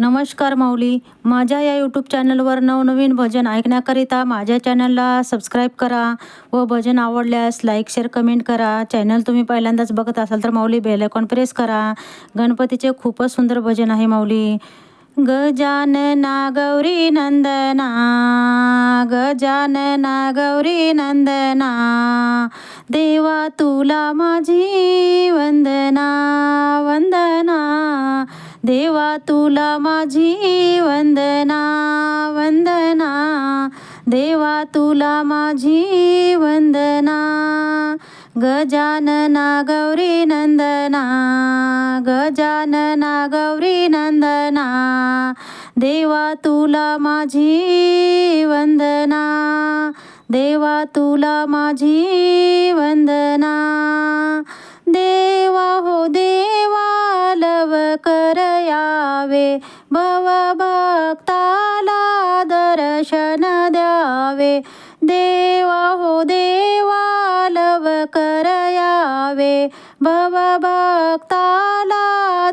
नमस्कार माऊली. माझ्या या यूट्यूब चॅनलवर नवनवीन भजन ऐकण्याकरिता माझ्या चॅनलला सबस्क्राईब करा व भजन आवडल्यास लाईक शेअर कमेंट करा. चॅनल तुम्ही पहिल्यांदाच बघत असाल तर माऊली बेल आयकॉन प्रेस करा. गणपतीचे खूपच सुंदर भजन आहे माऊली. गजानना गौरी नंदना गजानना गौरी नंदना देवा तुला माझी वंदना वंदना. देवा तुला माझी वंदना वंदना. देवा तुला माझी वंदना. गजानना गौरी नंदना गजानना गौरी नंदना. देवा तुला माझी वंदना. देवा तुला माझी वंदना. भवभक्ताला दर्शन द्यावे. देवा हो देवा लव करयावे भवभक्ताला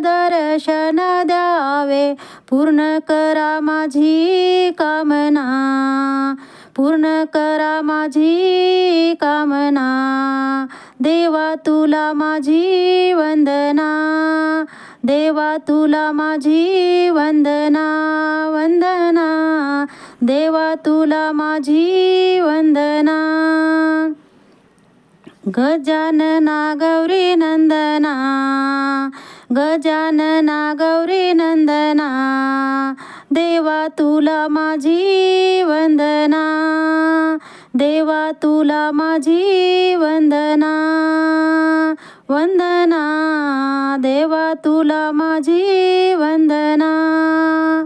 दर्शन द्यावे. पूर्ण करा माझी कामना. पूर्ण करा माझी कामना. देवा तुला माझी वंदना. देवा तुला माझी वंदना वंदना. देवा तुला माझी वंदना. गजानना गौरी नंदना. गजानना गौरी नंदना. देवा तुला माझी वंदना. देवा तुला माझी वंदना. वंदना देवा तुला माझी वंदना.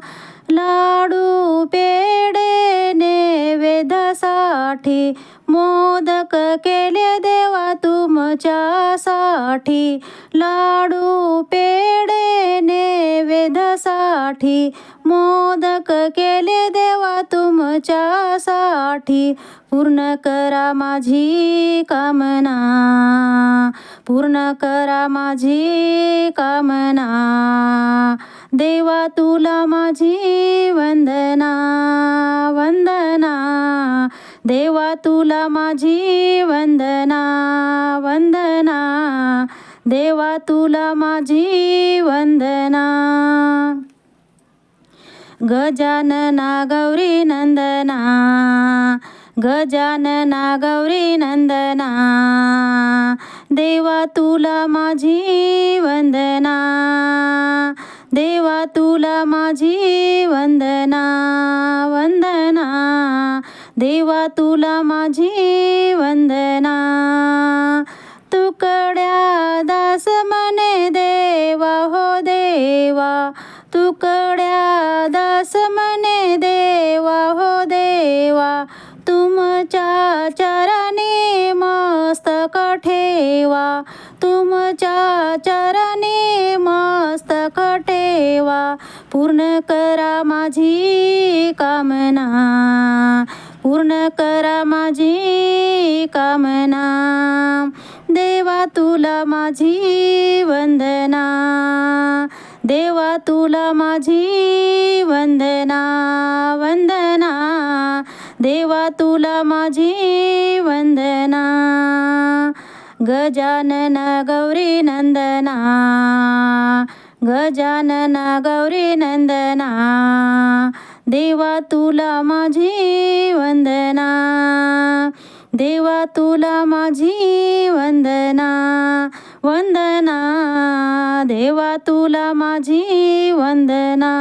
लाडू पेडे नैवेद्यासाठी मोदक केले देवा तुमच्यासाठी. लाडू पेडे नैवेद्यासाठी मोदक केले देवा तुमच्यासाठी. पूर्ण करा माझी कामना. पूर्ण करा माझी कामना. देवा तुला माझी वंदना वंदना. देवा तुला माझी वंदना वंदना. देवा तुला माझी वंदना. गजानना गौरी नंदना. गजानना गौरी नंदना देवा तुला माझी वंदना देवा तुला माझी वंदना वंदना देवा तुला माझी वंदना. तुकड्या दास मने देवा हो देवा. तुकड्या दास मने देवा हो देवा. तुमच्या चरणी मस्तक ठेवा. तुमच्या चरणी मस्तक ठेवा. पूर्ण करा माझी कामना. पूर्ण करा माझी कामना. देवा तुला माझी वंदना. देवा तुला माझी वंदना देवा तुला माझी वंदना. गजानन गौरी नंदना. गजानन गौरी नंदना. देवा तुला माझी वंदना. देवा तुला माझी वंदना. वंदना. देवा तुला माझी वंदना.